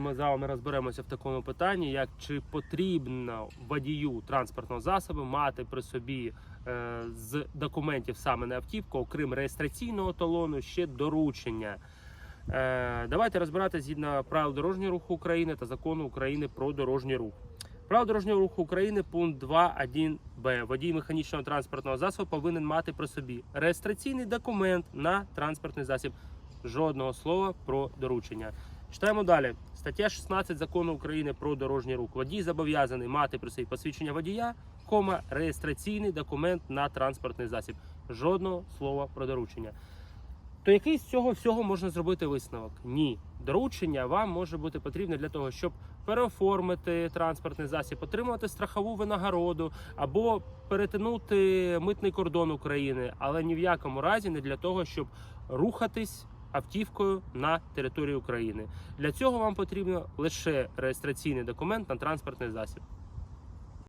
Ми з вами розберемося в такому питанні, як чи потрібно водію транспортного засобу мати при собі е, з документів саме на автівку, окрім реєстраційного талону, ще доручення. Е, давайте розбиратися згідно правил дорожнього руху України та закону України про дорожній рух. Право дорожнього руху України пункт 2.1б. Водій механічного транспортного засобу повинен мати при собі реєстраційний документ на транспортний засіб. Жодного слова про доручення. Читаємо далі. Стаття 16 закону України про дорожній рух. Водій зобов'язаний мати при собі посвідчення водія, кома, реєстраційний документ на транспортний засіб. Жодного слова про доручення. То який з цього всього можна зробити висновок? Ні. Доручення вам може бути потрібне для того, щоб переоформити транспортний засіб, отримати страхову винагороду або перетинути митний кордон України, але ні в якому разі не для того, щоб рухатись автівкою на території України. Для цього вам потрібно лише реєстраційний документ на транспортний засіб.